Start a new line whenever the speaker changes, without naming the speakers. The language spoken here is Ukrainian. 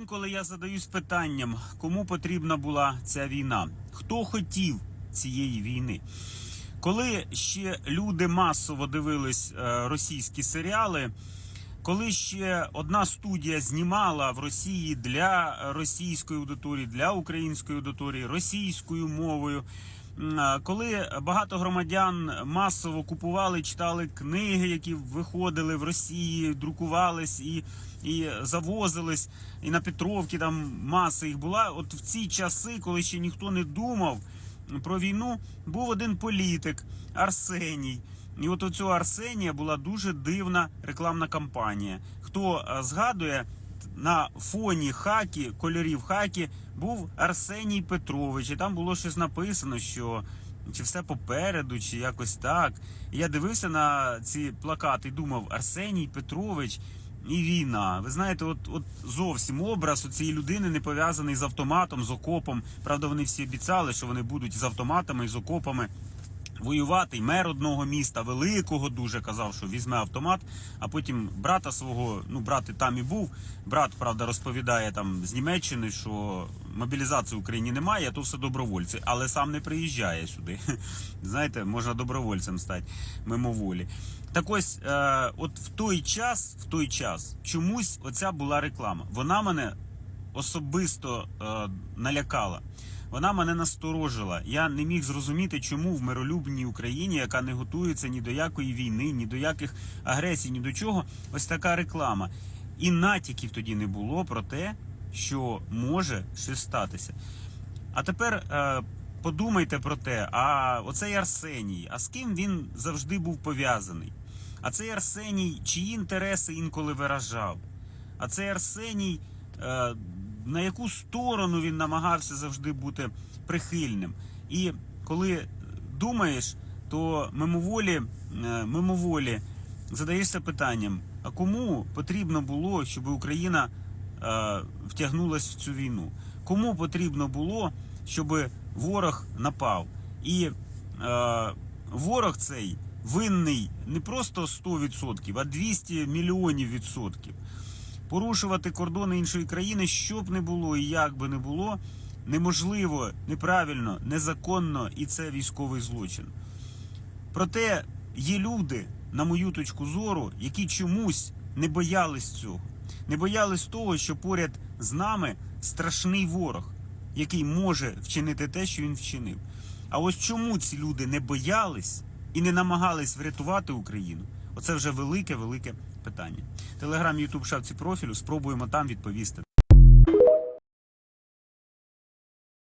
Інколи я задаюсь питанням, кому потрібна була ця війна, хто хотів цієї війни. Коли ще люди масово дивились е, російські серіали, коли ще одна студія знімала в Росії для російської аудиторії, для української аудиторії російською мовою. А, Коли багато громадян масово купували, читали книги, які виходили в Росії, друкувались і, і завозились, і на Петровці там маса їх була. От в ці часи, коли ще ніхто не думав про війну, був один політик Арсеній. І от у цього Арсенія була дуже дивна рекламна кампанія. Хто е, згадує, на фоні хакі, кольорів хакі, був Арсеній Петрович, і там було щось написано, що чи все попереду, чи якось так. І я дивився на ці плакати і думав: Арсеній Петрович і війна. Ви знаєте, от, от зовсім образ у цієї людини не пов'язаний з автоматом, з окопом. Правда, вони всі обіцяли, що вони будуть з автоматами і з окопами воювати. І мер одного міста, великого, дуже казав, що візьме автомат, а потім брата свого, ну брат і там і був. Брат, правда, розповідає там з Німеччини, що мобілізації в Україні немає, а то все добровольці, але сам не приїжджає сюди. Знаєте, можна добровольцем стати мимоволі. Так ось, е, от в той час, в той час, чомусь оця була реклама. Вона мене особисто е, налякала. Вона мене насторожила. Я не міг зрозуміти, чому в миролюбній Україні, яка не готується ні до якої війни, ні до яких агресій, ні до чого, ось така реклама. І натяків тоді не було про те, що може щось статися. А тепер е, подумайте про те, а оцей Арсеній, а з ким він завжди був пов'язаний? А цей Арсеній, чиї інтереси інколи виражав? А цей Арсеній, е, на яку сторону він намагався завжди бути прихильним? І коли думаєш, то мимоволі, е, мимоволі задаєшся питанням: а кому потрібно було, щоб Україна е, втягнулась в цю війну? Кому потрібно було, щоб ворог напав? І е, ворог цей винний не просто 100%, а 200 мільйонів відсотків. Порушувати кордони іншої країни, що б не було і як би не було, неможливо, неправильно, незаконно, і це військовий злочин. Проте є люди, на мою точку зору, які чомусь не боялись цього, не боялись того, що поряд з нами страшний ворог, який може вчинити те, що він вчинив. А ось чому ці люди не боялись і не намагались врятувати Україну? Оце вже велике, велике питання. Телеграм, Ютуб, шапці профілю. Спробуємо там відповісти.